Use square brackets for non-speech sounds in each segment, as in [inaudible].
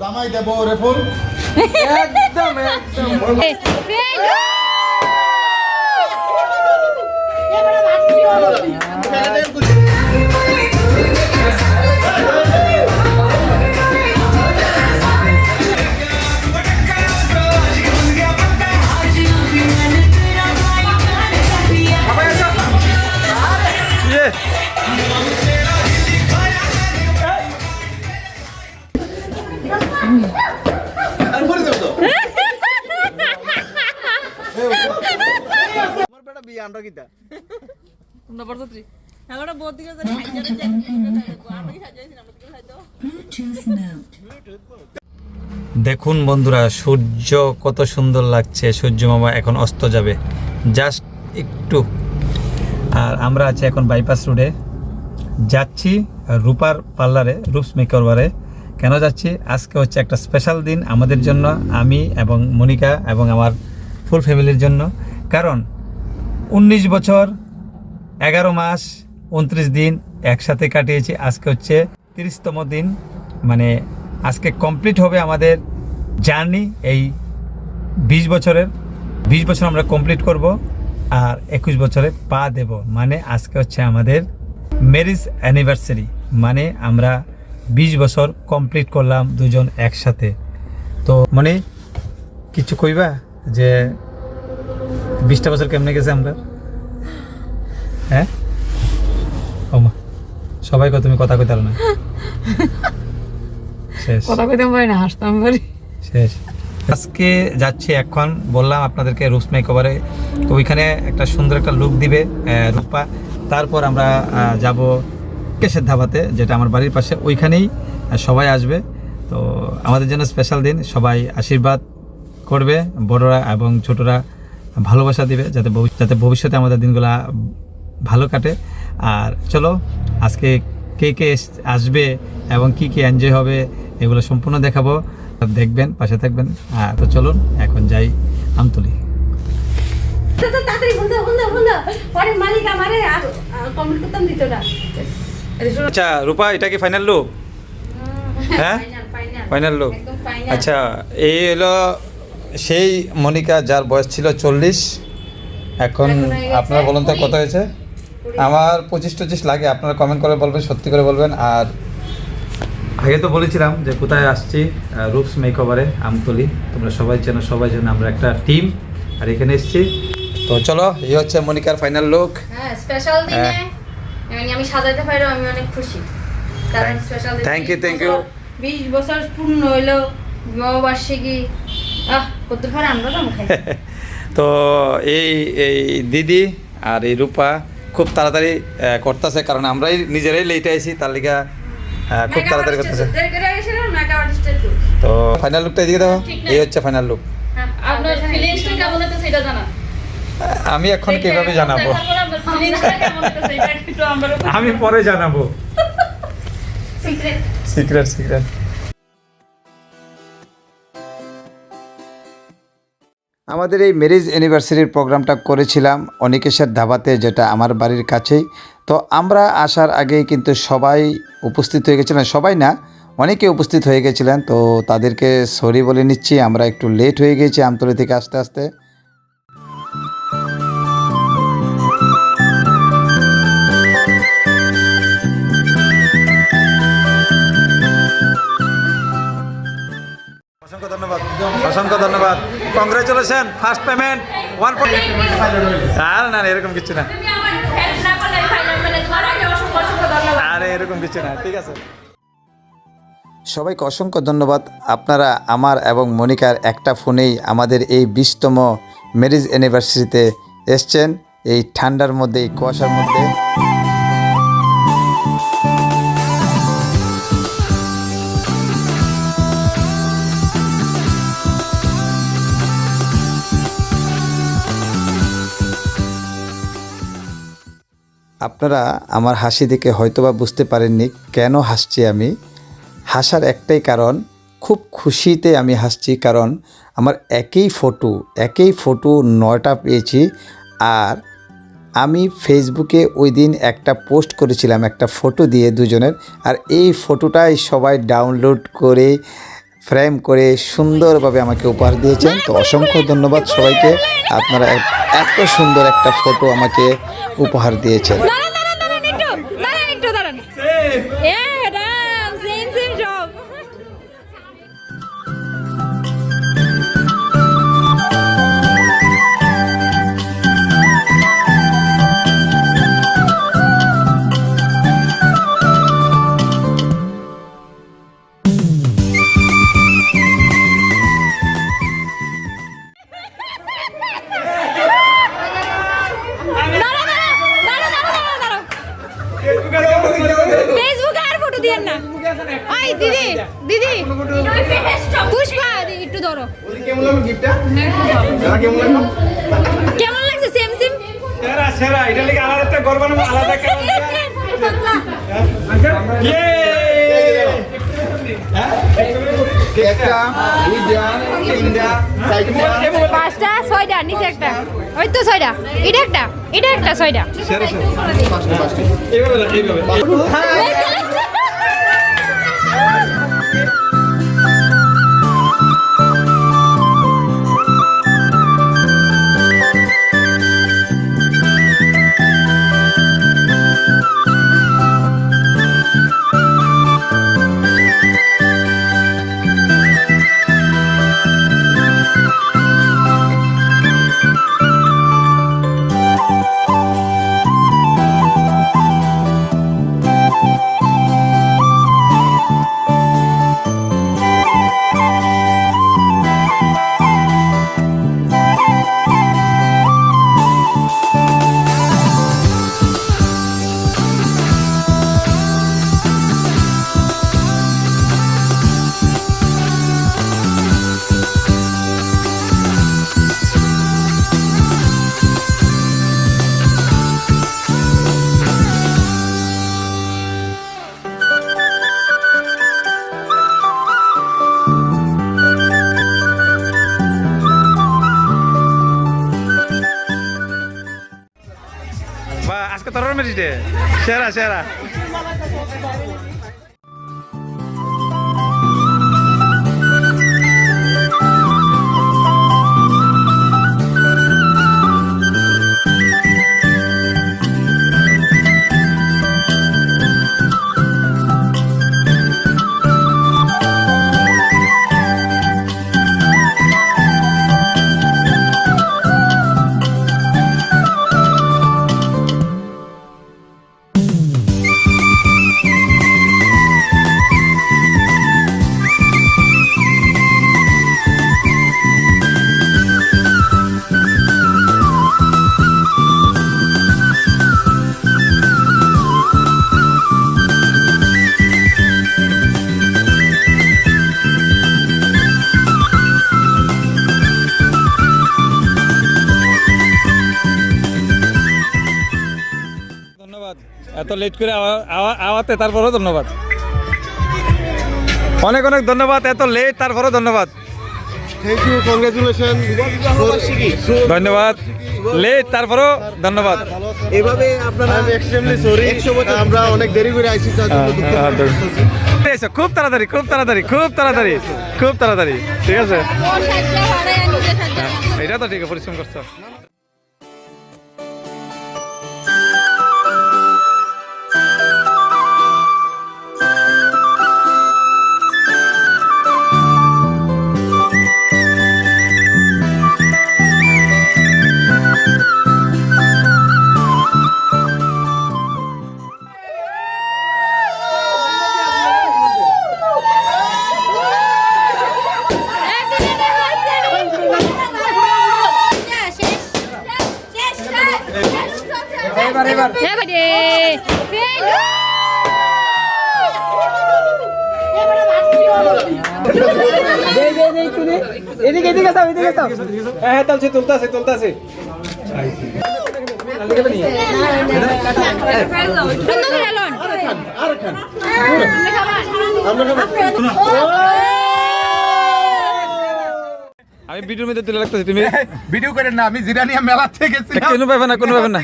জামাই দেব রে ফুল। একদম একদম। আমার বেটা বিয়ে আন্ডা আমরা বহুত দিকে জানি হাজারে যাই আমরা কি সাজাইছিলাম আমরা কি হয়তো দেখুন বন্ধুরা সূর্য কত সুন্দর লাগছে। সূর্য মামা এখন অস্ত যাবে। জাস্ট একটু। আর আমরা আছি এখন বাইপাস রোডে যাচ্ছি রূপার পার্লারে রূপস মেকওভারে কেন যাচ্ছি? আজকে হচ্ছে একটা স্পেশাল দিন আমাদের জন্য আমি এবং মনিকা এবং আমার ফুল ফ্যামিলির জন্য। কারণ উনিশ বছর, এগারো মাস, উনত্রিশ দিন একসাথে কাটিয়েছি। আজকে হচ্ছে তিরিশতম দিন। মানে আজকে কমপ্লিট হবে আমাদের জার্নি এই বিশ বছরের। বিশ বছর আমরা কমপ্লিট করব আর একুশ বছরে পা দেব। মানে আজকে হচ্ছে আমাদের ম্যারেজ অ্যানিভার্সারি। মানে আমরা বিশ বছর কমপ্লিট করলাম দুজন একসাথে। তো মানে কিছু কইবা যে বিশটা বছর কেমনে গেছে আমরা? হ্যাঁ? ওমা সবাই তুমি কথা কইতে পারো না। শেষ। কথা কইতাম পারি না হাসতাম পারি শেষ। আজকে যাচ্ছি এখন বললাম আপনাদেরকে রুপস মেকওভারে। তো ওইখানে একটা সুন্দর একটা লুক দিবে রূপা। তারপর আমরা যাব কেশের ধাবাতে যেটা আমার বাড়ির পাশে। ওইখানেই সবাই আসবে। তো আমাদের জন্য স্পেশাল দিন সবাই আশীর্বাদ করবে বড়রা এবং ছোটরা। ভালোবাসা দিবে যাতে যাতে ভবিষ্যতে আমাদের দিনগুলা ভালো কাটে। আর চলো আজকে কে কে আসবে এবং কি কি এনজয় হবে এগুলো সম্পূর্ণ দেখাবো। দেখবেন পাশে থাকবেন। আর তো চলুন এখন যাই আমতলি। আচ্ছা রূপা এটা কি ফাইনাল লুক হ্যাঁ ফাইনাল ফাইনাল ফাইনাল লুক আচ্ছা এই হলো সেই মনিকা যার বয়স ছিল চল্লিশ এখন আপনারা বলুন তো কত হয়েছে? আমার পঁচিশ টচিশ লাগে আপনারা কমেন্ট করে বলবেন সত্যি করে বলবেন আর আগে তো বলেছিলাম যে কোথায় আসছি রূপস মেকওভারে আমতলি। তোমরা সবাই চেনো সবাই জানো আমরা একটা টিম আর এখানে এসছি। তো চলো এই হচ্ছে মনিকার ফাইনাল লুক হ্যাঁ স্পেশাল দিনে হ্যাঁ। আমি সাজাতে পারো আমি অনেক খুশি। কারণ special thank you, thank you. বিশ বছর পূর্ণ হইল বিবাহবার্ষিকী আহ কত পরে আমরা তো এই এই দিদি আর এই রূপা খুব তাড়াতাড়ি করতেছে কারণ আমরাই নিজেরাই লেটে আইছি তার লিগা খুব তাড়াতাড়ি করতেছে। তো ফাইনাল লুকটা এদিকে দেখো। এই হচ্ছে ফাইনাল লুক আপনার ফিলিংসটা কেমন হচ্ছে সেটা জানা আমি এখন কীভাবে জানাব? [laughs] আমি পরে জানাব। [laughs] সিক্রেট সিক্রেট আমাদের এই ম্যারেজ অ্যানিভার্সারির প্রোগ্রামটা করেছিলাম অনিকেশের ধাবাতে, যেটা আমার বাড়ির কাছেই। তো আমরা আসার আগেই কিন্তু সবাই উপস্থিত হয়ে গেছিলেন, সবাই না, অনেকে উপস্থিত হয়ে গেছিলেন। তো তাদেরকে সরি বলে নিচ্ছি, আমরা একটু লেট হয়ে গেছি আমতলি থেকে আস্তে আস্তে। কংগ্রেচুলেশন ফার্স্ট পেমেন্ট ওয়ান আর না এরকম কিছু না। তুমি আমার হেল্প না করলে ফাইনাল মানে আরে এরকম কিছু না ঠিক আছে। সবাইকে অসংখ্য ধন্যবাদ। আপনারা আমার এবং মনিকার একটা ফোনেই আমাদের এই বিশতম ম্যারেজ অ্যানিভার্সারিতে এসছেন। এই ঠান্ডার মধ্যে এই কুয়াশার মধ্যে। আপনারা আমার হাসি দেখে হয়তোবা বুঝতে পারেননি কেন হাসছি আমি। হাসার একটাই কারণ, খুব খুশিতে আমি হাসছি কারণ আমার একই ফটো একই ফটো নয়টা পেয়েছি আর আমি ফেসবুকে ওই দিন একটা পোস্ট করেছিলাম, একটা ফটো দিয়ে দুজনের। আর এই ফটোটাই সবাই ডাউনলোড করে ফ্রেম করে সুন্দরভাবে আমাকে উপহার দিয়েছেন। তো অসংখ্য ধন্যবাদ সবাইকে। আপনারা এত সুন্দর একটা ফটো আমাকে উপহার দিয়েছেন। একটু কেমন লাগল গিফটটা কেমন লাগল? কেমন লাগছে? সেম সেম সেরা সেরা। এটা লিখে আলাদা একটা গর্ব আলাদা একটা দুইটা তিনটা চারটা। পাঁচটা ছয়টা নিচে একটা। ওই তো ছয়টা। এটা একটা এটা একটা ছয়টা। পাঁচটা পাঁচটা। এইভাবে এইভাবে। সেরা সেরা এত লেট করে আওয়া- আওয়া- আওয়াতে তারপরেও ধন্যবাদ। অনেক অনেক ধন্যবাদ এত লেট তারপরেও ধন্যবাদ। থ্যাংক ইউ কংগ্রেচুলেশন ধন্যবাদ। লেট তারপরেও ধন্যবাদ। এভাবে আপনারা আই এম এক্সট্রিমলি সরি আমরা অনেক দেরি করে আইছি। এসো, খুব তাড়াতাড়ি খুব তাড়াতাড়ি খুব তাড়াতাড়ি খুব তাড়াতাড়ি ঠিক আছে? এটা তো ঠিক আছে পরিশ্রম করছ। এদিকে এদিকে এদিকে হ্যাঁ তুলতাছে তুলতাছে আমি ভিডিওর মধ্যে তুলে রাখতেছি তুমি? ভিডিও করেন না আমি জিরানিয়া মেলা থেকে কোনো ব্যাপার না কোনো ব্যাপার না।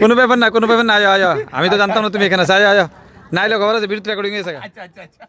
কোনো ব্যাপার না কোনো ব্যাপার না আয় আয় আমি তো জানতাম না তুমি এখানে আছো আয় আয় না এলে খবর আছে বিদ্যুৎ রেকর্ডিং হয়েছে আচ্ছা আচ্ছা আচ্ছা।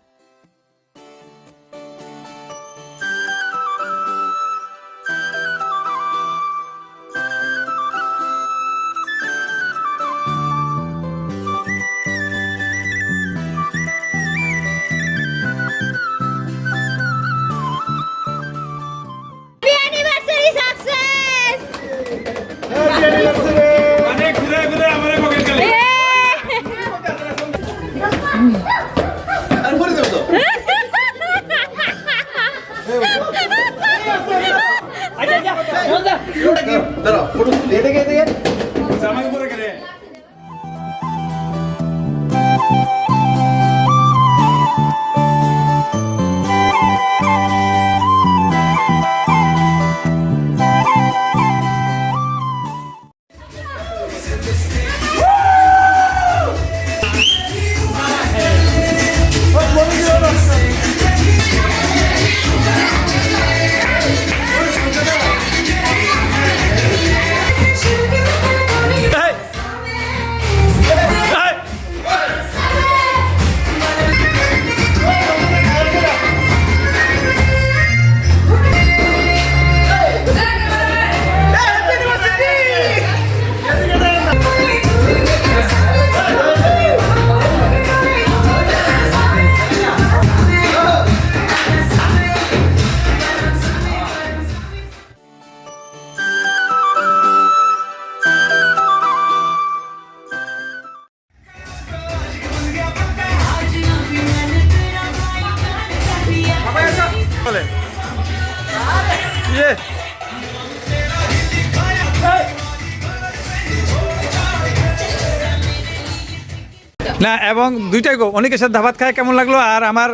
এবং দুইটাই গো। অনেকের সাথে ভাত খায় কেমন লাগল? আর আমার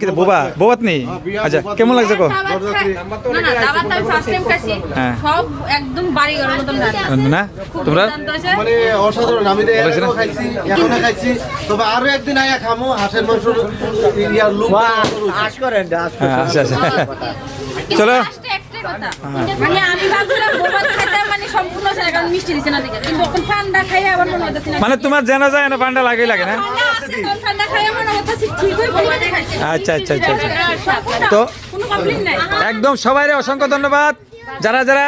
কি বোবা? বোবাত নেই? আচ্ছা কেমন লাগছে গো? না হ্যাঁ। তোমরা। মানে লুক হ্যাঁ আচ্ছা আচ্ছা। চলো। মানে মানে মনে মানে তোমার জানা যায় না পান্ডা লাগে লাগে না? আচ্ছা আচ্ছা আচ্ছা আচ্ছা। তো একদম সবাইরে অসংখ্য ধন্যবাদ। যারা যারা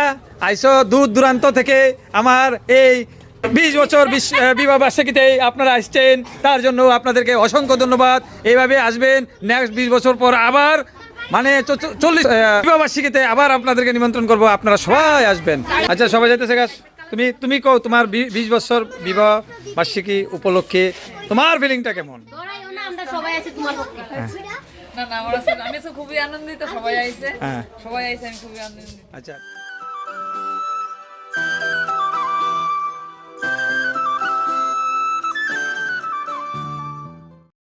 আইসো দূর দূরান্ত থেকে আমার এই বিশ বছর বিবাহ বার্ষিকীতে আপনারা আসছেন তার জন্য আপনাদেরকে অসংখ্য ধন্যবাদ। এইভাবে আসবেন নেক্সট বিশ বছর পর আবার মানে চল্লিশ আহ, বার্ষিকীতে আবার আপনাদেরকে নিমন্ত্রণ করব। আপনারা সবাই আসবেন। আচ্ছা সবাই যাইতেছে গাছ তুমি তুমি কও তোমার বিশ বছর বিবাহ বার্ষিকী উপলক্ষে তোমার ফিলিংটা কেমন? আমরা সবাই আছি তোমার পক্ষে না না আমার আমি খুবই আনন্দিত সবাই আইছে। হ্যাঁ। সবাই আইছে আমি খুবই আনন্দিত। আচ্ছা।